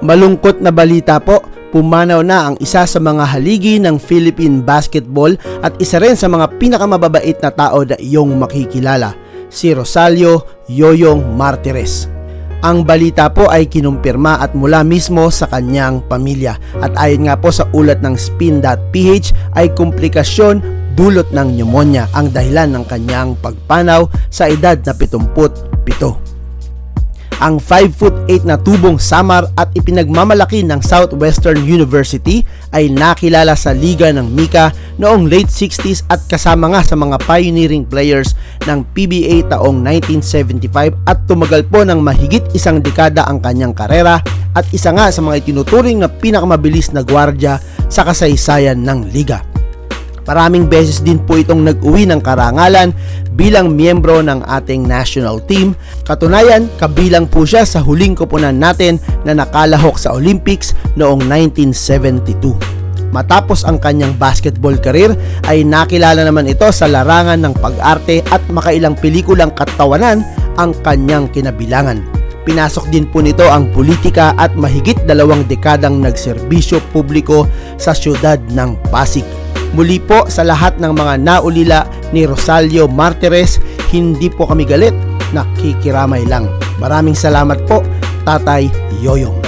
Malungkot na balita po, pumanaw na ang isa sa mga haligi ng Philippine basketball at isa rin sa mga pinakamababait na tao na iyong makikilala, si Rosalio Yoyong Martires. Ang balita po ay kinumpirma at mula mismo sa kanyang pamilya. At ayon nga po sa ulat ng spin.ph ay komplikasyon dulot ng pneumonia ang dahilan ng kanyang pagpanaw sa edad na 77 ang 5 foot 8 na tubong Samar at ipinagmamalaki ng Southwestern University ay nakilala sa liga ng Mika noong late 60s at kasama nga sa mga pioneering players ng PBA taong 1975 at tumagal po ng mahigit isang dekada ang kanyang karera at isa nga sa mga itinuturing na pinakamabilis na gwardya sa kasaysayan ng liga. Maraming beses din po itong nag-uwi ng karangalan bilang miyembro ng ating national team. Katunayan, kabilang po siya sa huling koponan natin na nakalahok sa Olympics noong 1972. Matapos ang kanyang basketball career ay nakilala naman ito sa larangan ng pag-arte at makailang pelikulang katawanan ang kanyang kinabilangan. Pinasok din po nito ang politika at mahigit dalawang dekadang nagserbisyo publiko sa syudad ng Pasig. Muli po sa lahat ng mga naulila ni Rosalio Martires, hindi po kami galit, nakikiramay lang. Maraming salamat po, Tatay Yoyong.